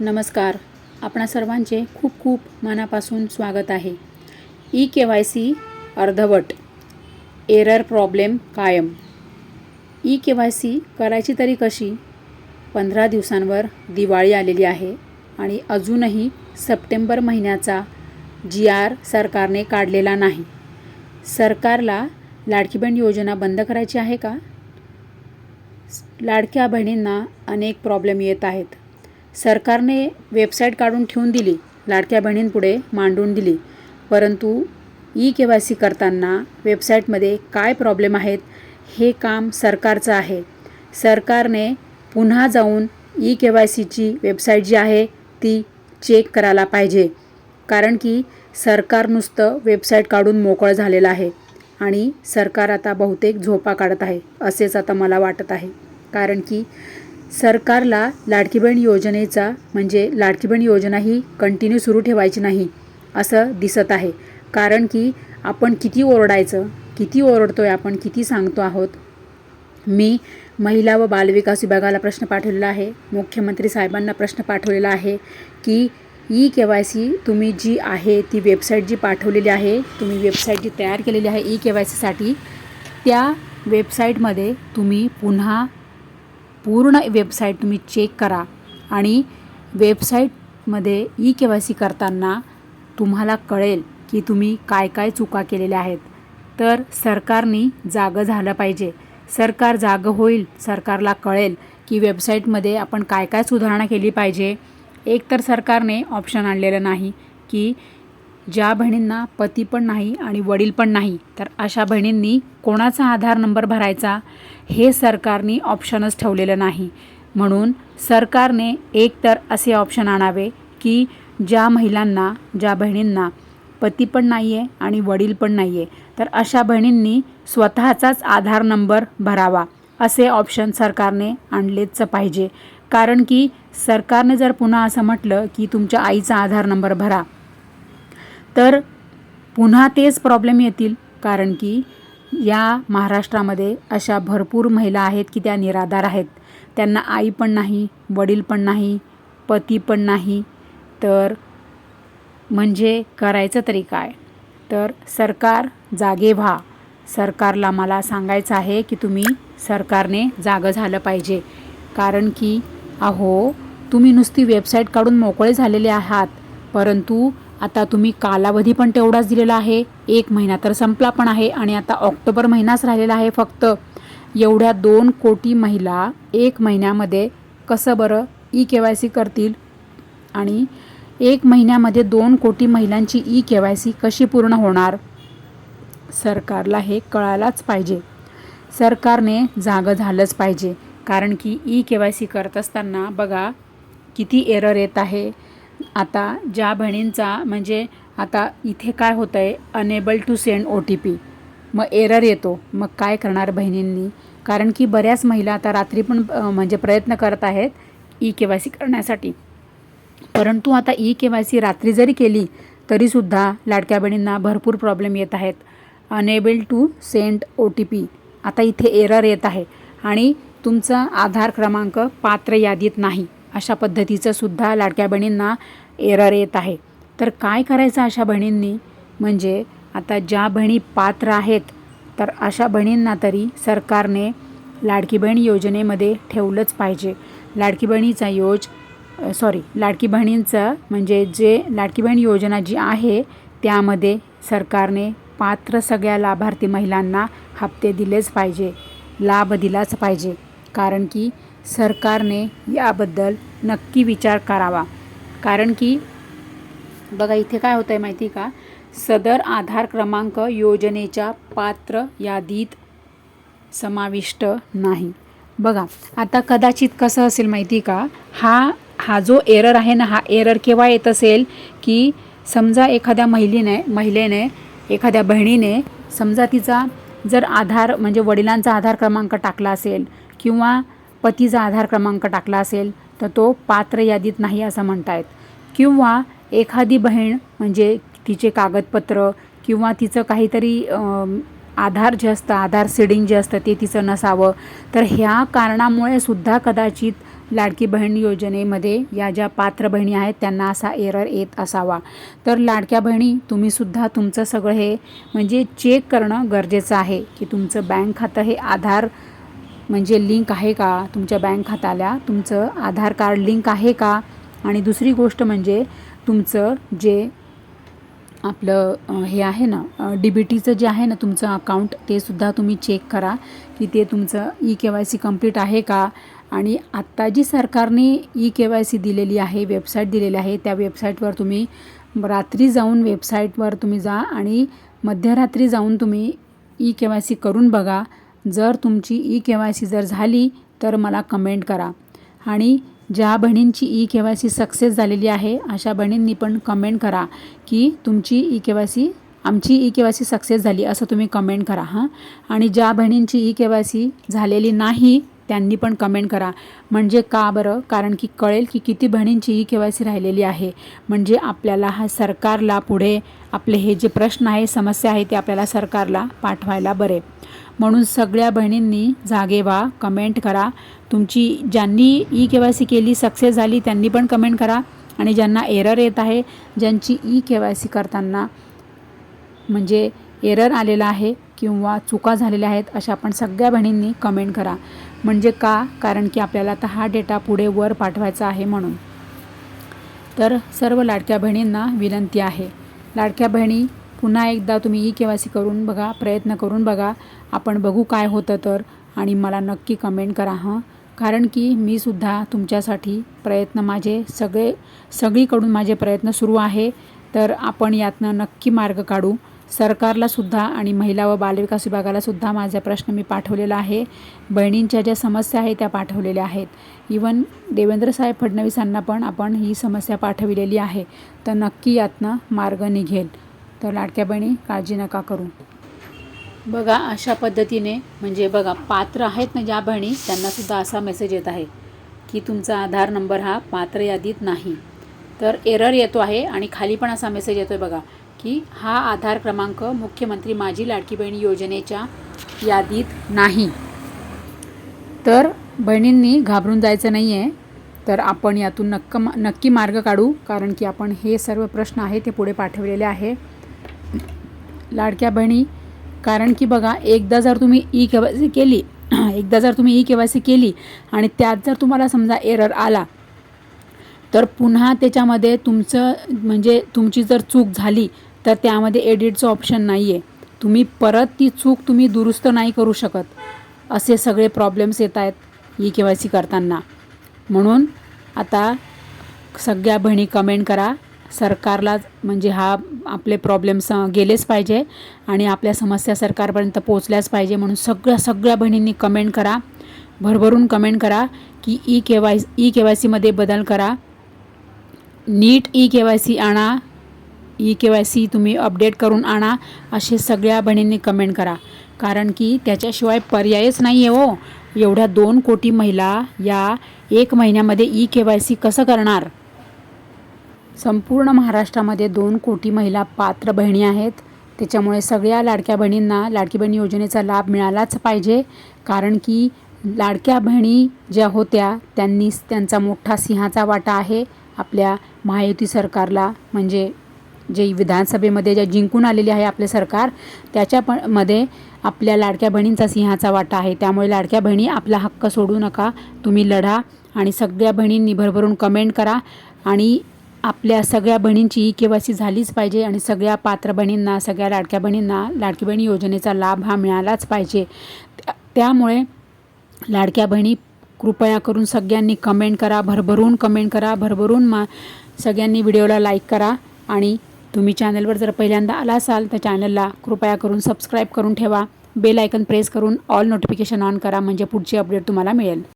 नमस्कार. आपणा सर्वांचे खूप खूप मनापासून स्वागत आहे. ई के वाय सी अर्धवट. एरर प्रॉब्लेम कायम. ई के वाय सी करायची तरी कशी? पंधरा दिवसांवर दिवाळी आलेली आहे आणि अजूनही सप्टेंबर महिन्याचा जी आर सरकारने काढलेला नाही. सरकारला लाडकी बहीण योजना बंद करायची आहे का? लाडक्या बहिणींना अनेक प्रॉब्लेम येत आहेत. सरकारने वेबसाईट काढून ठेवून दिली. लाडक्या बहिणींपुढे मांडून दिली. परंतु ई के वाय सी करताना वेबसाईटमध्ये काय प्रॉब्लेम आहेत हे काम सरकारचं आहे. सरकारने पुन्हा जाऊन ई के वाय सीची वेबसाईट जी आहे ती चेक करायला पाहिजे. कारण की सरकार नुसतं वेबसाईट काढून मोकळं झालेलं आहे आणि सरकार आता बहुतेक झोपा काढत आहे असेच आता मला वाटत आहे. कारण की सरकारला लाडकी बहीण योजनेचा म्हणजे लाडकी बहीण योजना ही कंटिन्यू सुरू ठेवायची नाही असं दिसत आहे. कारण की आपण किती ओरडायचं किती ओरडतो आहे आपण किती सांगतो आहोत? मी महिला व बालविकास विभागाला प्रश्न पाठवलेला आहे. मुख्यमंत्री साहेबांना प्रश्न पाठवलेला आहे की ई के वाय सी तुम्ही जी आहे ती वेबसाईट जी पाठवलेली आहे तुम्ही वेबसाईट जी तयार केलेली आहे ई के वाय सीसाठी त्या वेबसाईटमध्ये तुम्ही पुन्हा पूर्ण वेबसाईट तुम्ही चेक करा आणि वेबसाईटमध्ये ई के वाय सी करताना तुम्हाला कळेल की तुम्ही काय काय चुका केलेल्या आहेत. तर सरकारने जागं झालं पाहिजे. सरकार जागं होईल सरकारला कळेल की वेबसाईटमध्ये आपण काय काय सुधारणा केली पाहिजे. एक तर सरकारने ऑप्शन आणलेलं नाही की ज्या बहिणींना पती पण नाही आणि वडील पण नाही तर अशा बहिणींनी कोणाचा आधार नंबर भरायचा हे सरकारने ऑप्शनच ठेवलेलं नाही. म्हणून सरकारने एक तर असे ऑप्शन आणावे की ज्या महिलांना ज्या बहिणींना पती पण नाही आहे आणि वडील पण नाही आहे तर अशा बहिणींनी स्वतःचाच आधार नंबर भरावा असे ऑप्शन सरकारने आणलेच पाहिजे. कारण की सरकारने जर पुन्हा असं म्हटलं की तुमच्या आईचा आधार नंबर भरा तर पुन्हा तेच प्रॉब्लेम येतील. कारण की या महाराष्ट्रामध्ये अशा भरपूर महिला आहेत की त्या निराधार आहेत. त्यांना आई पण नाही वडील पण नाही पती पण नाही. तर म्हणजे करायचं तरी काय? तर सरकार जागे व्हा. सरकारला मला सांगायचं आहे की तुम्ही सरकारने जागं झालं पाहिजे. कारण की अहो तुम्ही नुसती वेबसाईट काढून मोकळे झालेले आहात. परंतु आता तुम्ही कालावधी पण तेवढाच दिलेला आहे. एक महिना तर संपला पण आहे आणि आता ऑक्टोबर महिनाच राहिलेला आहे फक्त. एवढ्या दोन कोटी महिला एक महिन्यामध्ये कसं बरं ई के वाय सी करतील? आणि एक महिन्यामध्ये दोन कोटी महिलांची ई के वाय सी कशी पूर्ण होणार? सरकारला हे कळायलाच पाहिजे. सरकारने जागं झालंच पाहिजे. कारण की ई के वाय सी करत असताना बघा किती एरर येत आहे. आता ज्या बहिणींचा म्हणजे आता इथे काय होतं आहे unable to send O T P मग एरर येतो. मग काय करणार बहिणींनी? कारण की बऱ्याच महिला आता रात्री पण म्हणजे प्रयत्न करत आहेत ई के वाय सी करण्यासाठी. परंतु आता ई के वाय सी रात्री जरी केली तरीसुद्धा लाडक्या बहिणींना भरपूर प्रॉब्लेम येत आहेत. Unable to send O T P आता इथे एरर येत आहे. आणि तुमचा आधार क्रमांक पात्र यादीत नाही. अशा पद्धतीचं सुद्धा लाडक्या बहिणींना एरर येत आहे. तर काय करायचं अशा बहिणींनी? म्हणजे आता ज्या बहिणी पात्र आहेत तर अशा बहिणींना तरी सरकारने लाडकी बहीण योजनेमध्ये ठेवलंच पाहिजे. लाडकी बहिणीचा योज सॉरी लाडकी बहिणींचं म्हणजे जे लाडकी बहीण योजना जी आहे त्यामध्ये सरकारने पात्र सगळ्या लाभार्थी महिलांना हप्ते दिलेच पाहिजे लाभ दिलाच पाहिजे. कारण की सरकारने याबद्दल नक्की विचार करावा. कारण की बघा इथे काय होतं आहे माहिती का? सदर आधार क्रमांक योजनेच्या पात्र यादीत समाविष्ट नाही. बघा आता कदाचित कसं असेल माहिती का? हा हा जो एरर आहे ना हा एरर केव्हा येत असेल की समजा एखाद्या महिलेने महिलेने एखाद्या बहिणीने समजा तिचा जर आधार म्हणजे वडिलांचा आधार क्रमांक टाकला असेल किंवा पतीचा आधार क्रमांक टाकला असेल तर तो पात्र यादीत नाही असं म्हणतायत. किंवा एखादी बहीण म्हणजे तिचे कागदपत्र किंवा तिचं काहीतरी आधार जे असतं आधार सीडिंग जे असतं ते तिचं नसावं. तर ह्या कारणामुळे सुद्धा कदाचित लाडकी बहीण योजनेमध्ये या ज्या पात्र बहिणी आहेत त्यांना असा एरर येत असावा. तर लाडक्या बहिणी तुम्हीसुद्धा तुमचं सगळं हे म्हणजे चेक करणं गरजेचं आहे की तुमचं बँक खातं हे आधार म्हणजे लिंक आहे का तुमच्या बँक खात्याला? तुमचं आधार कार्ड लिंक आहे का? आणि दुसरी गोष्ट म्हणजे तुमचं जे आपलं हे आहे ना डी बी टीचं जे आहे ना तुमचं अकाउंट ते सुद्धा तुम्ही चेक करा की ते तुमचं E K Y C complete आहे का? आणि आत्ता जी सरकारने ई के वाय सी दिलेली आहे वेबसाईट दिलेली आहे त्या वेबसाईटवर तुम्ही रात्री जाऊन वेबसाईटवर तुम्ही जा आणि मध्यरात्री जाऊन तुम्ही ई के वाय सी करून बघा. जर तुमची ई के वाय सी जर झाली तर मला कमेंट करा. आणि ज्या बहिणींची E K Y C success झालेली आहे अशा बहिणींनी पण कमेंट करा की तुमची ई के वाय सी आमची E K Y C success झाली असं तुम्ही कमेंट करा हां. आणि ज्या बहिणींची ई के वाय सी झालेली नाही त्यांनी पण कमेंट करा. म्हणजे का बरं? कारण की कळेल की किती बहिणींची ई के वाय सी राहिलेली आहे. म्हणजे आपल्याला हा सरकारला पुढे आपले हे जे प्रश्न आहे समस्या आहे ते आपल्याला सरकारला पाठवायला बरे. म्हणून सगळ्या बहिणींनी जागे व्हा कमेंट करा. तुमची ज्यांनी ई के वाय सी केली सक्सेस झाली त्यांनी पण कमेंट करा. आणि ज्यांना एरर येत आहे ज्यांची ई के वाय सी करताना म्हणजे एरर आलेला आहे किंवा चुका झालेल्या आहेत अशा आपण सगळ्या बहिणींनी कमेंट करा. म्हणजे का? कारण की आपल्याला आता हा डेटा पुढे वर पाठवायचा आहे म्हणून. तर सर्व लाडक्या बहिणींना विनंती आहे. लाडक्या बहिणी पुन्हा एकदा तुम्ही ई के वाय सी करून बघा प्रयत्न करून बघा आपण बघू काय होतं तर. आणि मला नक्की कमेंट करा हां. कारण की मी सुद्धा तुमच्यासाठी प्रयत्न माझे सगळे सगळीकडून माझे प्रयत्न सुरू आहे. तर आपण यातनं नक्की मार्ग काढू. सरकारला सुद्धा आणि महिला व बालविकास विभागाला सुद्धा माझा प्रश्न मी पाठवलेला आहे. बहिणींच्या ज्या समस्या आहेत त्या पाठवलेल्या आहेत. इवन देवेंद्रसाहेब फडणवीसांना पण आपण ही समस्या पाठविलेली आहे. तर नक्की यातनं मार्ग निघेल. तर लाडक्या बहिणी काळजी नका करू. बघा अशा पद्धतीने म्हणजे बघा पात्र आहेत ना ज्या बहिणी त्यांनासुद्धा असा मेसेज येत आहे की तुमचा आधार नंबर हा पात्र यादीत नाही. तर एरर येतो आहे आणि खाली पण असा मेसेज येतो आहे बघा. की हा आधार क्रमांक मुख्यमंत्री माझी लाडकी बहीण योजनेच्या यादीत नाही. तर बहिणींनी घाबरून जायचं नाही आहे तर आपण यातून नक्क नक्की मार्ग काढू कारण की आपण हे सर्व प्रश्न आहे ते पुढे पाठवलेले आहे. लाडक्या बहिणी कारण की बघा एकदा जर तुम्ही ई के वाय सी केली एकदा जर तुम्ही ई के वाय सी केली आणि त्यात जर तुम्हाला समजा एरर आला तर पुन्हा त्याच्यामध्ये तुमचं म्हणजे तुमची जर चूक झाली तर त्यामध्ये एडिटचं ऑप्शन नाही आहे तुम्ही परत ती चूक तुम्ही दुरुस्त नाही करू शकत. असे सगळे प्रॉब्लेम्स येत आहेत ई के वाय सी करताना. म्हणून आता सगळ्या बहिणी कमेंट करा. सरकारला म्हणजे हा आपले प्रॉब्लेम्स गेलेच पाहिजे आणि आपल्या समस्या सरकारपर्यंत पोचल्याच पाहिजे म्हणून सगळ्या सगळ्या बहिणींनी कमेंट करा. भरभरून कमेंट करा की E K Y E K Y सीमध्ये बदल करा. नीट ई के वाय सी आणा. ई के वाय सी तुम्ही अपडेट करून आणा असे सगळ्या बहिणींनी कमेंट करा. कारण की त्याच्याशिवाय पर्यायच नाही आहे हो. एवढ्या दोन कोटी महिला या एक महिन्यामध्ये ई के वाय सी कसं करणार? संपूर्ण महाराष्ट्रामध्ये दोन कोटी महिला पात्र बहिणी आहेत. त्याच्यामुळे सगळ्या लाडक्या बहिणींना लाडकी बहीण योजनेचा लाभ मिळालाच पाहिजे. कारण की लाडक्या बहिणी ज्या होत्या त्यांनी त्यांचा मोठा सिंहाचा वाटा आहे आपल्या महायुती सरकारला. म्हणजे जे विधानसभेमध्ये ज्या जिंकून आलेली आहे आपले सरकार त्याच्या पण मध्ये आपल्या लाडक्या बहिणींचा सिंहाचा वाटा आहे. त्यामुळे लाडक्या बहिणी आपला हक्क सोडू नका. तुम्ही लढा आणि सगळ्या बहिणींनी भरभरून कमेंट करा आणि आपल्या सगळ्या बहिणींची ई के वाय सी झालीच पाहिजे आणि सगळ्या पात्र बहिणींना सगळ्या लाडक्या बहिणींना लाडकी बहिणी योजनेचा लाभ हा मिळालाच पाहिजे. त्यामुळे लाडक्या बहिणी कृपया करून सगळ्यांनी कमेंट करा भरभरून कमेंट करा भरभरून मा सगळ्यांनी व्हिडिओला लाईक करा आणि तुम्ही चॅनलवर जर पहिल्यांदा आला असाल तर चॅनलला कृपया करून सबस्क्राईब करून ठेवा. बेल आयकन प्रेस करून ऑल नोटिफिकेशन ऑन करा म्हणजे पुढची अपडेट तुम्हाला मिळेल.